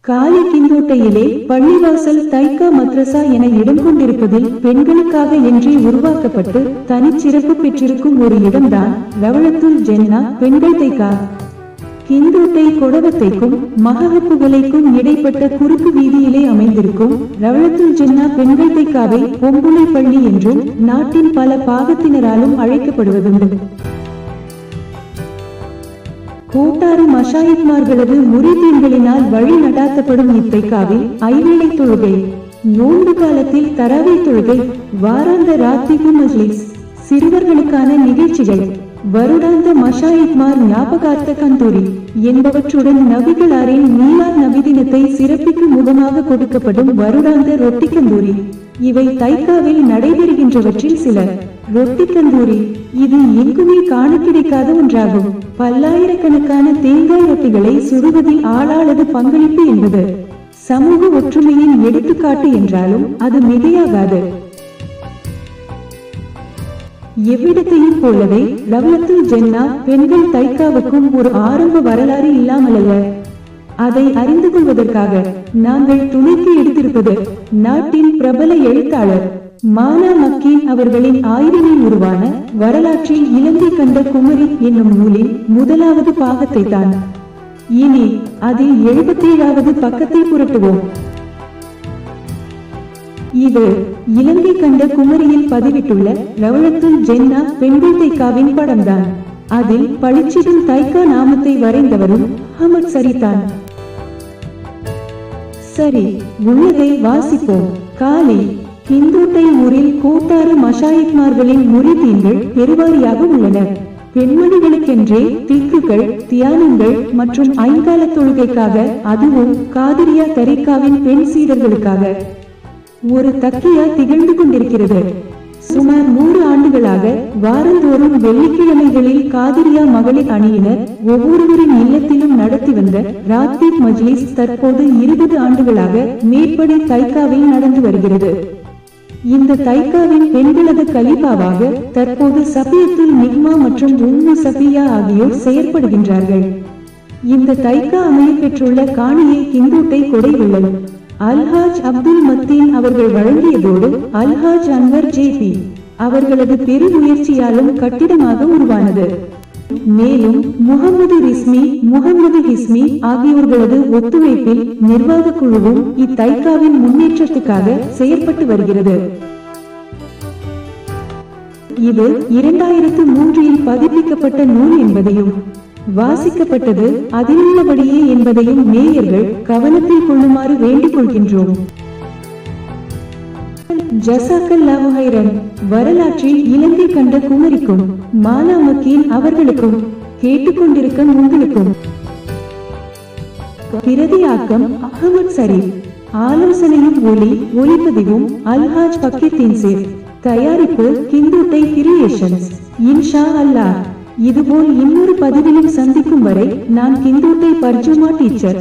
காலி கிந்தோட்டையிலே பள்ளிவாசல் தைக்கா மத்ரசா என இடம் கொண்டிருப்பதில் பெண்களுக்காக என்றே உருவாக்கப்பட்டு தனிச்சிறப்பு பெற்றிருக்கும் ஒரு இடம்தான் ரவளத்துல் ஜென்னா பெண்கள் தைக்கா. கிந்தோட்டை கொடவத்தைக்கும் மகப்புகளைக்கும் இடைப்பட்ட குறுக்கு வீதியிலே அமைந்திருக்கும் ரவளத்துல் ஜென்னா பெண்கள் தைக்காவை பொம்புளை பள்ளி என்றும் நாட்டின் பல பாகத்தினராலும் அழைக்கப்படுவதுண்டு. கூட்டாறு மஷாயித்மார்களது முறிதீன்களினால் வழி நடாத்தப்படும் இத்தைக்காவில் ஐவேளை தொழுகை நோன்பு காலத்தில் தரவை தொழுகை வாராந்த ராத்திகு மஜ்லிஸ் சிறுவர்களுக்கான நிகழ்ச்சிகள் வருடாந்த மஷாயித்மார் ஞாபகார்த்த கந்தூரி என்பவற்றுடன் நபிகளாரின் மீலாத் நபி தினத்தை சிறப்பிக்கும் முகமாக கொடுக்கப்படும் வருடாந்த ரொட்டி கந்தூரி இவை தைக்காவில் நடைபெறுகின்றவற்றில் சில. ரொட்டி தந்தூரி இது எங்குமே காண கிடைக்காத ஒன்றாகும். பல்லாயிரக்கணக்கான தேங்காய் ரொட்டிகளை சுடுவதில் ஆளாளது பங்களிப்பு என்பது. சமூக ஒற்றுமையின் எடுத்துக்காட்டு என்றாலும் அது மிகையாகாது. எவ்விடத்தையும் போலவே ரவலத்துல் ஜென்னா பெண்கள் தைக்காவுக்கும் ஒரு ஆரம்ப வரலாறு இல்லாமலல்ல. அதை அறிந்து கொள்வதற்காக நாங்கள் துணைக்கு எடுத்திருப்பது நாட்டின் பிரபல எழுத்தாளர் மானா மக்கீன் அவர்களின் ஆய்வினில் உருவான வரலாற்றில் இலங்கை கண்ட குமரி என்னும் நூலின் முதலாவது பாகத்தை தான் இனி அதில் எழுபத்தேழாவது பக்கத்தை புரட்டுவோம். இது இலங்கை கண்ட குமரியில் பதிவிட்டுள்ள ரவளத்துல் ஜென்னா பெண்கொழ்தைக்காவின் படம்தான். அதில் பளிச்சிடும் தைக்கா நாமத்தை வரைந்தவரும் அஹமத் சரிதான். சரி உள்ளதை வாசிப்போம். காலி இந்துத்தை ஊரில் கூட்டாறு மஷாயித்மார்களின் முறிதீன்கள் பெருவாரியாக உள்ளன. பெண்மணிகளுக்கென்றே திக்குகள் தியானங்கள் மற்றும் ஐங்கால தொழுகைக்காக அதுவும் காதிரியா தரிக்காவின் பெண் சீடர்களுக்காக. ஒரு தக்கியா திகழ்ந்து கொண்டிருக்கிறது. சுமார் நூறு ஆண்டுகளாக வாரந்தோறும் வெள்ளிக்கிழமைகளில் காதிரியா மகளிர் அணியினர் ஒவ்வொருவரின் இல்லத்திலும் நடத்தி வந்த ராத்தீப் மஜ்லிஸ் தற்போது இருபது ஆண்டுகளாக மேற்படி தைக்காவில் நடந்து வருகிறது. இந்த தைக்காவின் பெண்களது கலிபாவாக தற்போது சபியத்துல் நிக்மா மற்றும் உம்மு சபியா ஆகியோர் செயற்படுகின்றார்கள். இந்த தைக்கா அமைய பெற்றுள்ள காணியை கிந்தூட்டை கொடை உள்ளது அல்ஹாஜ் அப்துல் மத்தீன் அவர்கள் வழங்கியதோடு அல்ஹாஜ் அன்வர் ஜேபி அவர்களது பெருமுயற்சியாலும் கட்டிடமாக உருவானது. மேலும் முகமது ரிஸ்மி முகமது ஹிஸ்மி ஆகியோர்களது ஒத்துழைப்பில் நிர்வாக குழுவும் இத்தைக்காவின் முன்னேற்றத்துக்காக செயற்பட்டு வருகிறது. இது இரண்டாயிரத்து மூன்றில் பதிப்பிக்கப்பட்ட நூல் என்பதையும் வாசிக்கப்பட்டது அதிலுள்ளபடியே என்பதையும் நேயர்கள் கவனத்தில் கொள்ளுமாறு வேண்டிக் கொள்கின்றோம் ஜசாக்கல்லாஹு ஹைரன் வரலாற்றில் இலங்கை கண்ட குமரிக்கும் மானாமக்கீன் அவர்களுக்கும் கேட்டுக்கொண்டிருக்கும் உங்களுக்கும் பிரதியாக்கம் அகமது சரீப். ஆலோசனையும் ஒளி ஒளிப்பதிவும் அல்ஹாஜ் பக்கீத்தின் சேர். தயாரிப்பு கிந்துட்டை கிரியேஷன்ஸ். இன்ஷா அல்லாஹ். இதுபோல் இன்னொரு பதிவிலும் சந்திக்கும் வரை நான் கிந்தூட்டை பர்ஜுமா டீச்சர்?